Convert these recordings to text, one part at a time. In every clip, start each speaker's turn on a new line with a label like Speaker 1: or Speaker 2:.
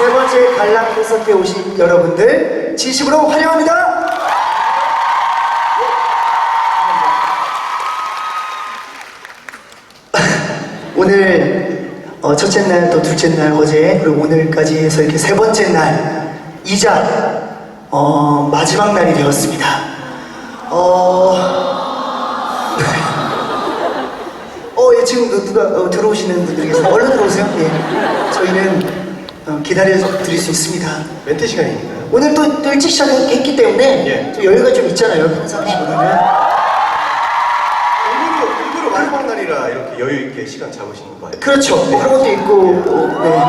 Speaker 1: 세 번째 관람 콘서트에 오신 여러분들 진심으로 환영합니다. 오늘 어, 첫째 날, 또 둘째 날, 어제 그리고 오늘까지 해서 이렇게 세 번째 날 이자 어, 마지막 날이 되었습니다. 어, 어, 예, 지금 누- 누가 어, 들어오시는 분들이 계세요. 얼른 들어오세요. 예. 저희는 어, 기다려 드릴 수 있습니다.
Speaker 2: 멘트 시간이니까요.
Speaker 1: 오늘 또, 또 일찍 시작했기 때문에
Speaker 2: 예.
Speaker 1: 또 여유가 좀 있잖아요. 평상시보다는.
Speaker 2: 일부러, 일부러 마지막 날이라 이렇게 여유 있게 시간 잡으시는 거예요.
Speaker 1: 그렇죠. 뭐 그런 것도 있고, 또, 네.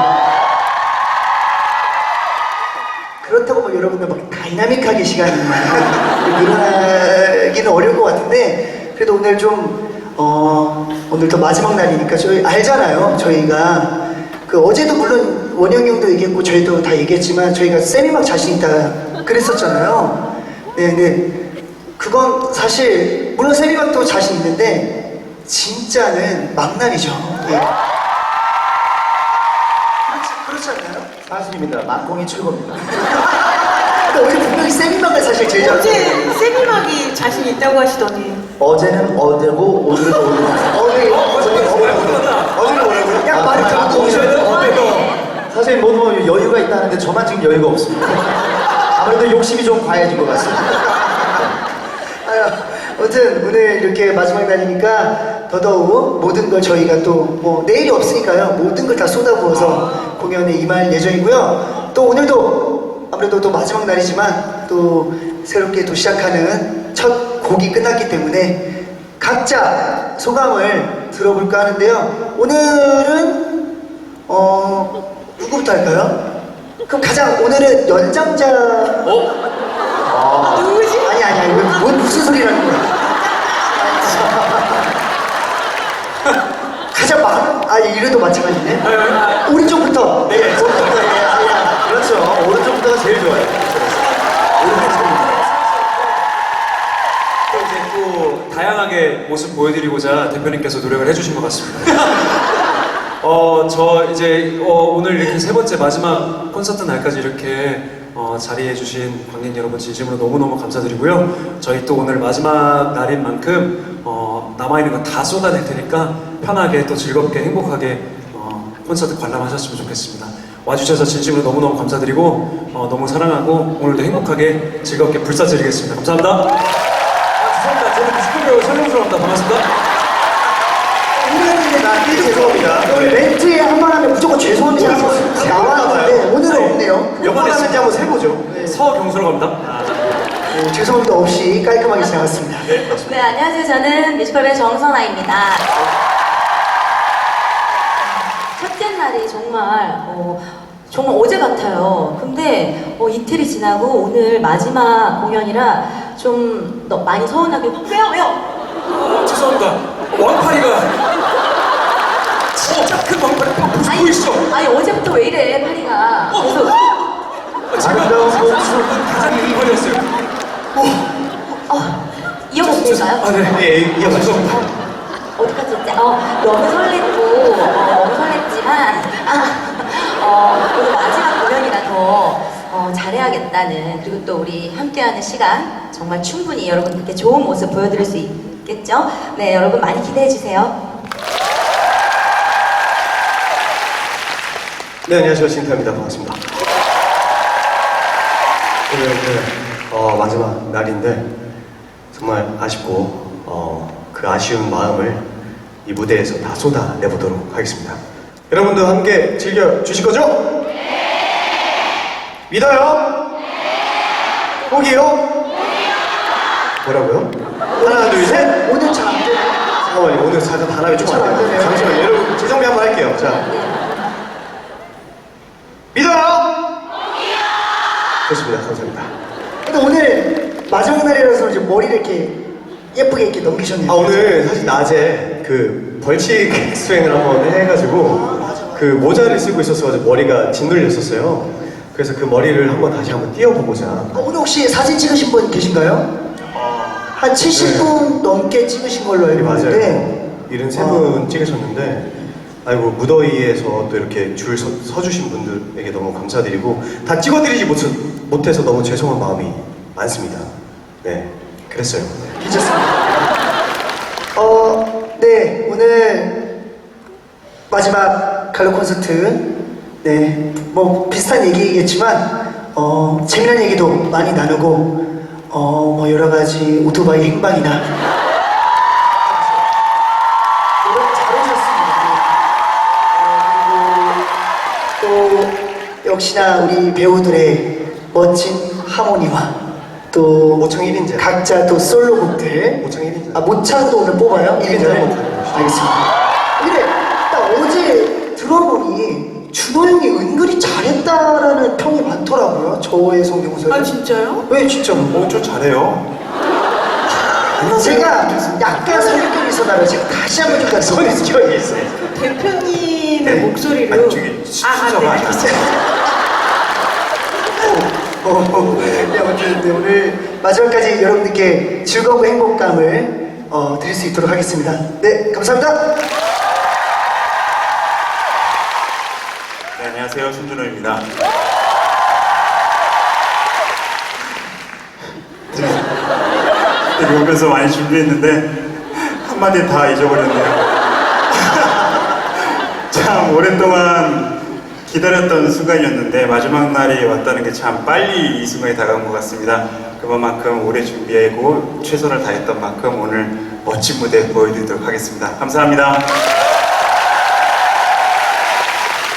Speaker 1: 그렇다고 뭐 여러분들 막 다이나믹하게 시간이 늘어나기는 어려울 것 같은데, 그래도 오늘 좀, 어, 오늘 또 마지막 날이니까 저희 알잖아요. 저희가. 그 어제도 물론 원영이 형도 얘기했고 저희도 다 얘기했지만 저희가 세미막 자신 있다 그랬었잖아요. 네, 네. 그건 사실 물론 세미막도 자신 있는데 진짜는 막날이죠. 예. 그렇지, 그렇지 않나요?
Speaker 2: 사실입니다. 막공이 최고입니다.
Speaker 1: 근데 어제 분명히 세미막을 사실 제일 잘
Speaker 3: 어제. 세미막이 자신 있다고 하시더니
Speaker 1: 어제는 어제고 오늘은 오늘. 어제 어제
Speaker 2: 어제는 뭐라고요?
Speaker 1: 야 말이 들어도 오셔요.
Speaker 4: 사실 뭐, 뭐 여유가 있다는데 저만 지금 여유가 없습니다. 아무래도 욕심이 좀 과해진 것 같습니다.
Speaker 1: 아유, 아무튼 오늘 이렇게 마지막 날이니까 더더욱 모든 걸 저희가 또 뭐 내일이 없으니까요 모든 걸 다 쏟아부어서 공연에 임할 예정이고요 또 오늘도 아무래도 또 마지막 날이지만 또 새롭게 또 시작하는 첫 곡이 끝났기 때문에 각자 소감을 들어볼까 하는데요 오늘은 어 누구부터 할까요? 그럼 가장 오늘은 연장자
Speaker 3: 아, 누구지?
Speaker 1: 아니 아니 아니 왜, 뭔 무슨 소리라는 거야? 가장 많은 아 이래도 마찬가지네. 오른쪽부터.
Speaker 4: 네, 오른쪽부터. 예, 아, 야, 그렇죠. 오른쪽부터가 제일 좋아요.
Speaker 5: 또 이제 또 다양하게 모습 보여드리고자 대표님께서 노력을 해주신 것 같습니다. 어, 저 이제 어, 오늘 이렇게 세 번째 마지막 콘서트 날까지 이렇게 어, 자리해주신 관객 여러분 진심으로 너무너무 감사드리고요. 저희 또 오늘 마지막 날인 만큼 어, 남아있는 거 다 쏟아낼 테니까 편하게 또 즐겁게 행복하게 어, 콘서트 관람하셨으면 좋겠습니다. 와주셔서 진심으로 너무너무 감사드리고 어, 너무 사랑하고 오늘도 행복하게 즐겁게 불사드리겠습니다. 감사합니다. 아, 죄송합니다. 저는 뮤지컬 설명스러웠다. 반갑습니다.
Speaker 1: 오늘은 나
Speaker 2: 네, 죄송합니다.
Speaker 1: 오늘 멘트에 한 번 하면 무조건 죄송합니다. 나왔는데 오늘은 없네요.
Speaker 2: 몇번 했는지 한번 세보죠.
Speaker 5: 서경수로 갑니다.
Speaker 1: 네, 죄송합니다 없이 깔끔하게 지나갔습니다.
Speaker 6: 네, 안녕하세요. 저는 뮤지컬의 정선아입니다. 첫째 날이 정말, 어, 정말 어제 같아요. 근데 어, 이틀이 지나고 오늘 마지막 공연이라 좀 너- 많이 서운하게, 왜요, 왜요?
Speaker 5: 어, 죄송합니다. 왕파리가 진짜 큰 왕파리 막 보이시죠?
Speaker 6: 아니, 어제부터 왜 이래, 파리가. 그래서,
Speaker 5: 어, 제가 가장 큰 거였어요.
Speaker 6: 어, 이어가도 될까요?
Speaker 5: 아, 네.
Speaker 2: 예, 이어가시죠.
Speaker 6: 어디까지 했지? 어, 너무 설렜고, 어, 너무 설렜지만, 아, 어, 오늘 마지막 공연이라 더 어, 잘해야겠다는, 그리고 또 우리 함께하는 시간, 정말 충분히 여러분들께 좋은 모습 보여드릴 수 있겠죠? 네, 여러분 많이 기대해 주세요.
Speaker 2: 네, 안녕하세요. 신타입니다. 반갑습니다. 오늘 그, 어, 마지막 날인데 정말 아쉽고 어, 그 아쉬운 마음을 이 무대에서 다 쏟아내보도록 하겠습니다. 여러분도 함께 즐겨 주실 거죠? 네! 믿어요? 네! 포기요? 뭐라고요? 하나, 둘, 셋!
Speaker 1: 오늘 잘안 되네.
Speaker 2: 잠깐만요. 오늘 잠깐 단합이 좀안
Speaker 1: 잘안
Speaker 2: 돼요. 잠시만요. 여러분, 재정비 한번 할게요. 자. 믿어요? 좋습니다. 감사합니다.
Speaker 1: 근데 오늘 마지막 날이라서 이제 머리를 이렇게 예쁘게 이렇게 넘기셨네요.
Speaker 2: 아, 오늘 사실 낮에 그 벌칙 수행을 한번 해가지고 그 모자를 쓰고 있었어가지고 머리가 짓눌렸었어요. 그래서 그 머리를 한번 다시 한번 띄워보고자.
Speaker 1: 어, 오늘 혹시 사진 찍으신 분 계신가요? 한 70분 넘게 찍으신 걸로 알고
Speaker 2: 네, 맞아요.
Speaker 1: 있는데
Speaker 2: 73분 찍으셨는데 아이고 무더위에서 또 이렇게 줄 서, 서주신 분들에게 너무 감사드리고 다 찍어드리지 못, 못해서 너무 죄송한 마음이 많습니다. 네, 그랬어요.
Speaker 1: 괜찮습니다. 어, 네, 오늘 마지막 갈로 콘서트. 네, 뭐 비슷한 얘기겠지만, 어, 재미난 얘기도 많이 나누고, 어, 뭐 여러 가지 오토바이 행방이나. 역시나 우리 배우들의 멋진 하모니와 또
Speaker 2: 모창 1인자.
Speaker 1: 각자 또 솔로곡들
Speaker 2: 모창 1인자.
Speaker 1: 아 모창도 오늘 뽑아요?
Speaker 2: 일인자
Speaker 1: 1인자를?
Speaker 2: 못하는 거죠.
Speaker 1: 알겠습니다 근데 딱 어제 들어보니 준호 형이 은근히 잘했다라는 평이 많더라고요 저의 성대모사를
Speaker 3: 아 진짜요?
Speaker 1: 왜 진짜
Speaker 2: 어, 저 잘해요.
Speaker 1: 제가 약간 선입견이 있어나요 제가 다시 한번 좀 다시
Speaker 2: 선입견이 있어요.
Speaker 3: 대표님의
Speaker 2: 네.
Speaker 3: 목소리로
Speaker 2: 아니, 저기
Speaker 3: 아, 아, 네, 알겠어요.
Speaker 1: 어, 네, 아무튼 네, 오늘 마지막까지 여러분들께 즐거운 행복감을 어, 드릴 수 있도록 하겠습니다. 네, 감사합니다.
Speaker 7: 네, 안녕하세요. 손준호입니다. 네, 오면서 많이 준비했는데 한마디 다 잊어버렸네요. 참 오랫동안 기다렸던 순간이었는데 마지막 날이 왔다는 게 참 빨리 이 순간이 다가온 것 같습니다. 그만큼 오래 준비하고 최선을 다했던 만큼 오늘 멋진 무대 보여드리도록 하겠습니다. 감사합니다.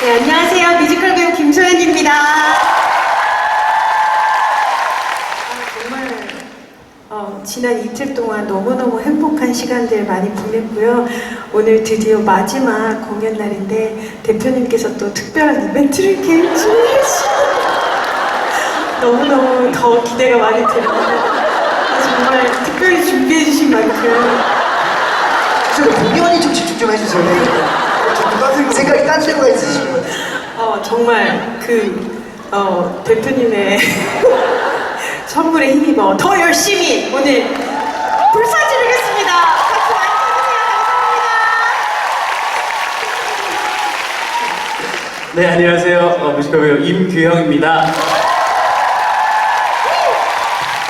Speaker 3: 네, 안녕하세요. 뮤지컬 배우 김소연입니다. 아, 정말 어, 지난 이틀 동안 너무너무 행복한 시간들 많이 보냈고요. 오늘 드디어 마지막 공연 날인데 대표님께서 또 특별한 이벤트를 이렇게 준비해주시고 너무너무 더 기대가 많이 됩니다. 아, 정말 특별히 준비해주신 만큼
Speaker 1: 저 공연이 좀 집중 좀 해주세요. 생각이 딴 데가 있으시고.
Speaker 3: 어, 정말 그 어, 대표님의 선물에 힘입어 더 열심히 오늘 불사 지르겠습니다. 박수 많이 주세요. 감사합니다.
Speaker 8: 네, 안녕하세요. 어, 뮤지컬 배우 임규형입니다.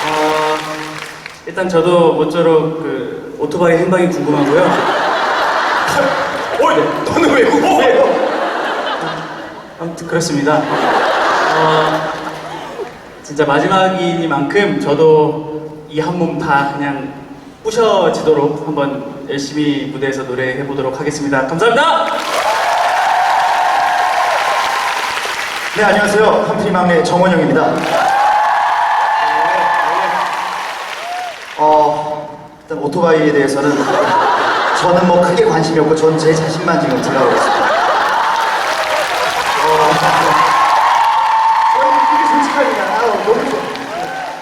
Speaker 8: 어, 일단 저도 모쪼록 그 오토바이 행방이 궁금하고요.
Speaker 2: 어이, 너는 왜 웃어?
Speaker 8: 아무튼 그렇습니다. 어, 진짜 마지막이니만큼 저도 이 한 몸 다 그냥 부셔지도록 한번 열심히 무대에서 노래해 보도록 하겠습니다. 감사합니다.
Speaker 4: 네, 안녕하세요. 막내 정원영입니다. 어, 일단 오토바이에 대해서는 저는 뭐 크게 관심이 없고 전제 자신만 지금 생각하고 있습니다.
Speaker 1: 이게 솔직합니다. 아우, 너무 좋아.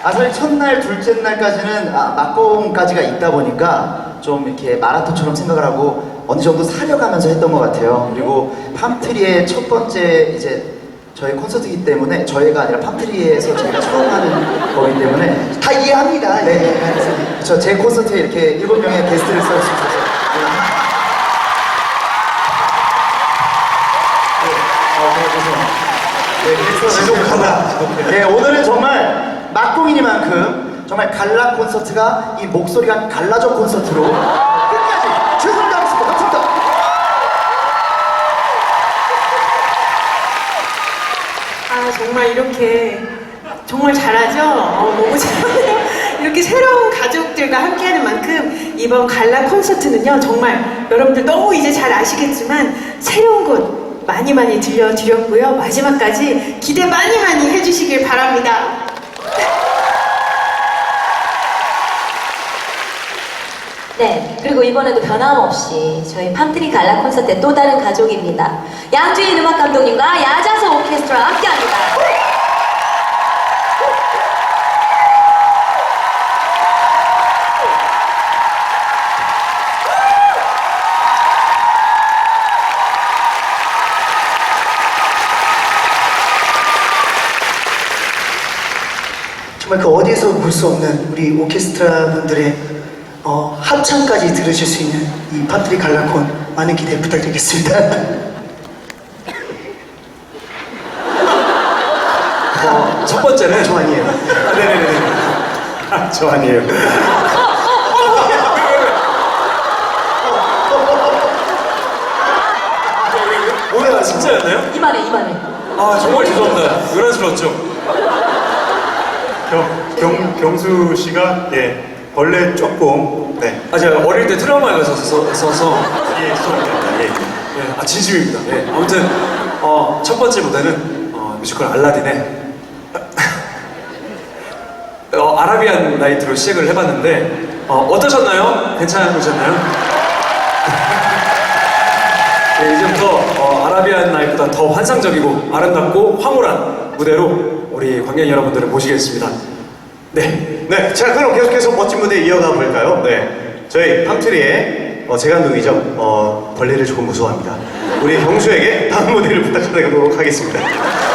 Speaker 4: 아, 사실 첫날, 둘째 날까지는 아, 막공까지가 있다 보니까 좀 이렇게 마라톤처럼 생각을 하고 어느 정도 사려가면서 했던 것 같아요. 그리고 팜트리의 첫 번째 이제 저희 콘서트이기 때문에 저희가 아니라 팜트리에서 저희가 처음 하는 거기 때문에
Speaker 1: 다 이해합니다.
Speaker 4: 네,
Speaker 1: 네.
Speaker 4: 그렇죠. 제 콘서트에 이렇게 일곱 명의 게스트를 쏠수 있어서 네, 그래서
Speaker 2: 지독하다.
Speaker 4: 네, 오늘은 정말 막공이니만큼 정말 갈라 콘서트가 이 목소리가 갈라져 콘서트로 끝까지 최선을 다하겠습니다. 감사합니다.
Speaker 3: 아 정말 이렇게 정말 잘하죠? 어, 너무 잘하네요. 이렇게 새로운 가족들과 함께하는 만큼 이번 갈라 콘서트는요 정말 여러분들 너무 이제 잘 아시겠지만 새로운 곳 많이 많이 들려드렸고요 마지막까지 기대 많이 많이 해주시길 바랍니다.
Speaker 6: 네, 그리고 이번에도 변함없이 저희 팜트리 갈라 콘서트의 또 다른 가족입니다. 양주인 음악 감독님과 야자수 오케스트라 함께합니다.
Speaker 1: 정말 그 어디에서 볼 수 없는 우리 오케스트라 분들의 어, 합창까지 들으실 수 있는 이 팜트리 갈라콘 많은 기대 부탁드리겠습니다.
Speaker 5: 어, 첫 번째는
Speaker 1: 저 아니에요.
Speaker 5: 아, 네네네. 아, 저 아니에요. 뭐야, 진짜였나요?
Speaker 6: 이만해, 이만해.
Speaker 5: 아, 정말 죄송합니다. 요란스러웠죠?
Speaker 7: 경, 경, 경수 씨가 예 벌레 조금 네
Speaker 5: 아, 제가 어릴 때 트라우마가 있어서, 있어서
Speaker 7: 예, 죄송합니다. 예.
Speaker 5: 예, 아, 진심입니다. 예, 아무튼, 어, 첫 번째 무대는 어, 뮤지컬 알라딘의 어, 아라비안 나이트로 시작을 해봤는데, 어, 어떠셨나요? 괜찮으셨나요? 네, 이제부터 어, 아라비안 나이트보다 더 환상적이고 아름답고 황홀한 무대로 우리 관객 여러분들을 모시겠습니다. 네.
Speaker 2: 네, 자 그럼 계속해서 멋진 무대 이어가 볼까요? 네, 저희 팜트리의 어, 재간둥이죠. 어, 벌레를 조금 무서워합니다. 우리 경수에게 다음 무대를 부탁하도록 하겠습니다.